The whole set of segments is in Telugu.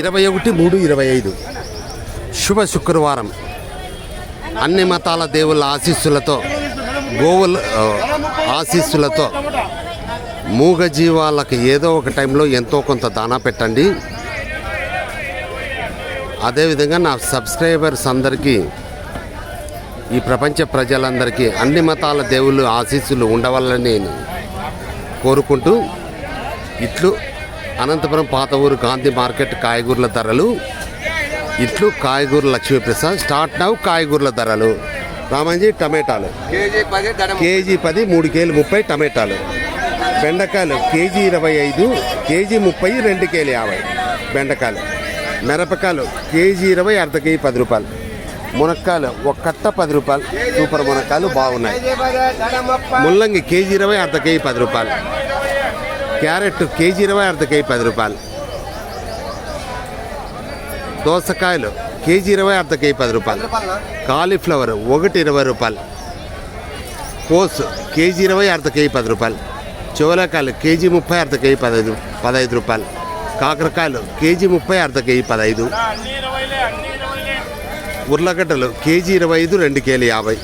ఇరవై ఒకటి మూడు ఇరవై ఐదు. శుభ శుక్రవారం. అన్ని మతాల దేవుళ్ళ ఆశీస్సులతో గోవుల ఆశీస్సులతో మూగ జీవాలకు ఏదో ఒక టైంలో ఎంతో కొంత దానా పెట్టండి. అదేవిధంగా నా సబ్స్క్రైబర్స్ అందరికీ ఈ ప్రపంచ ప్రజలందరికీ అన్ని మతాల దేవుళ్ళు ఆశీస్సులు ఉండవాలని నేను కోరుకుంటూ ఇట్లు అనంతపురం పాత ఊరు గాంధీ మార్కెట్ కాయగూరల ధరలు. ఇట్లు కాయగూరల లక్ష్మీప్రసాద్. స్టార్ట్ నవ్ కాయగూరల ధరలు. రామంజీ టమాటాలు. కేజీ పది మూడు కేలు ముప్పై టమాటాలు. బెండకాయలు కేజీ ఇరవై ఐదు కేజీ ముప్పై రెండు కేలు యాభై బెండకాయలు. మిరపకాయలు కేజీ ఇరవై అర్ధ కేజీ పది రూపాయలు. మునక్కాయలు ఒక కట్ట పది రూపాయలు. సూపర్ మునక్కాయలు బాగున్నాయి. ముల్లంగి కేజీ ఇరవై అర్ధ కేజీ పది రూపాయలు. క్యారెట్ కేజీ ఇరవై అర్ధకాయ కేజీ పది రూపాయలు. దోసకాయలు కేజీ ఇరవై అర్ధకాయ కేజీ పది రూపాయలు. కాలీఫ్లవర్ ఒకటి ఇరవై రూపాయలు. కోసు కేజీ ఇరవై అర్ధకాయ కేజీ పది రూపాయలు. చోలకాయలు కేజీ ముప్పై అర్ధకాయ కేజీ పదహైదు పదహైదు రూపాయలు. కాకరకాయలు కేజీ ముప్పై అర్ధకాయ కేజీ పదహైదు ఉర్లగడ్డలు కేజీ ఇరవై ఐదు రెండు కేజీ యాభై.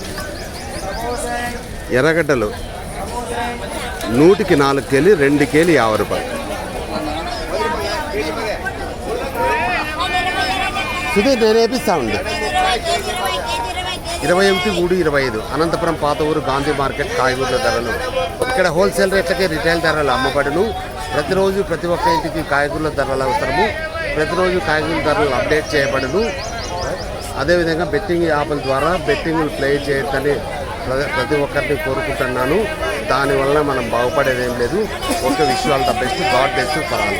ఎర్రగడ్డలు నూటికి నాలుగు కేలి రెండు కేజీ యాభై రూపాయలు. సుధీర్ నేను వేపిస్తా ఉండి. ఇరవై ఒకటి మూడు ఇరవై ఐదు. అనంతపురం పాత ఊరు గాంధీ మార్కెట్ కాయగూరల ధరలు. ఇక్కడ హోల్సేల్ రేట్లకే రిటైల్ ధరలు అమ్మబడును. ప్రతిరోజు ప్రతి ఒక్క ఇంటికి కాయగూరల ధరలు అవసరము. ప్రతిరోజు కాయగూరల ధరలు అప్డేట్ చేయబడును. అదేవిధంగా బెట్టింగ్ యాప్ల ద్వారా బెట్టింగ్లు ప్లే చేయొద్దని ప్రతి ఒక్కరిని కోరుకుంటున్నాను. దానివల్ల మనం బాగుపడేది ఏం లేదు. ఒక విషయాలు the best God best for all